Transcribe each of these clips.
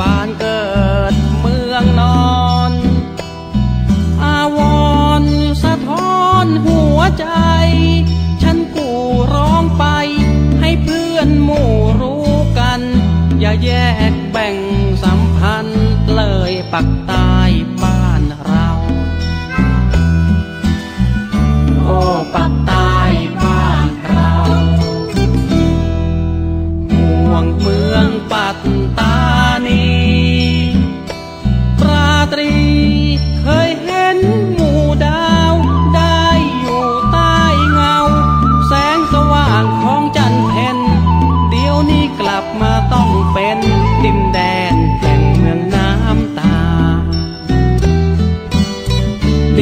บ้านเกิดเมืองนอน อาวรสะท้อนหัวใจ ฉันกูร้องไป ให้เพื่อนหมู่รู้กัน อย่าแยกแบ่งสัมพันธ์เลยปักตา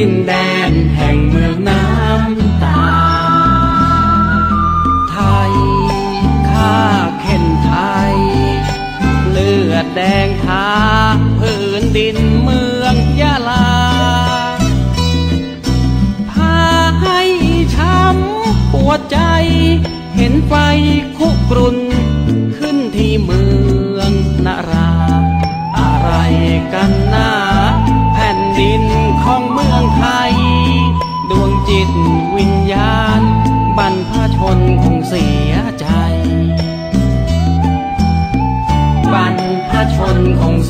ดินแดนแห่งเมืองน้ำตา ไทยข้าเข็นไทย เลือดแดงทาพื้นดินเมืองยะลาพาให้ช้ำปวดใจ เห็นไฟคุกรุนขึ้น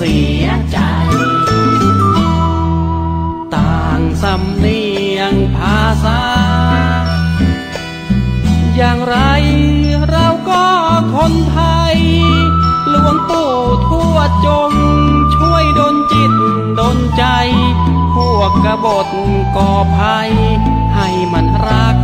เสียใจ ต่างสำเนียงภาษา อย่างไรเราก็คนไทย หลวงปู่ทวดจง ช่วยดลจิตดลใจ พวกกบฏก่อภัย ให้มันรัก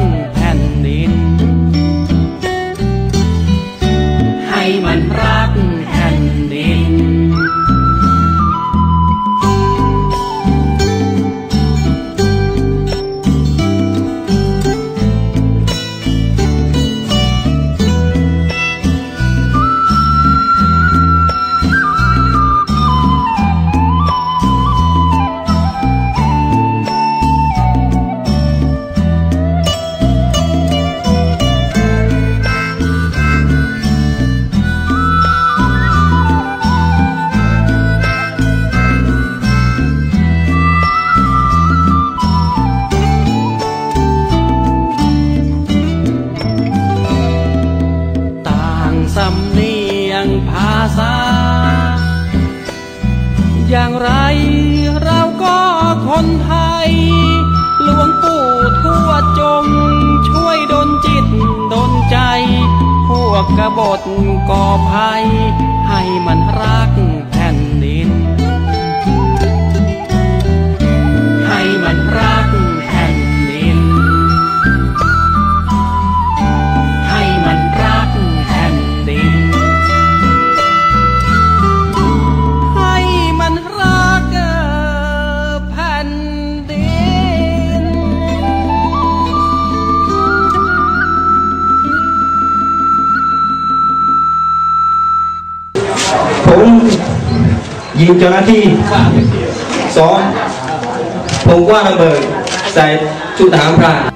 ษา อย่างไรเราก็คนไทย หลวงปู่ทวดจงช่วยดลจิตดลใจ พวกกบฏก่อภัยให้มันรา ยิงเจ้าหน้าที่สองผมกว่าระเบิดใส่ชุดทหารพราน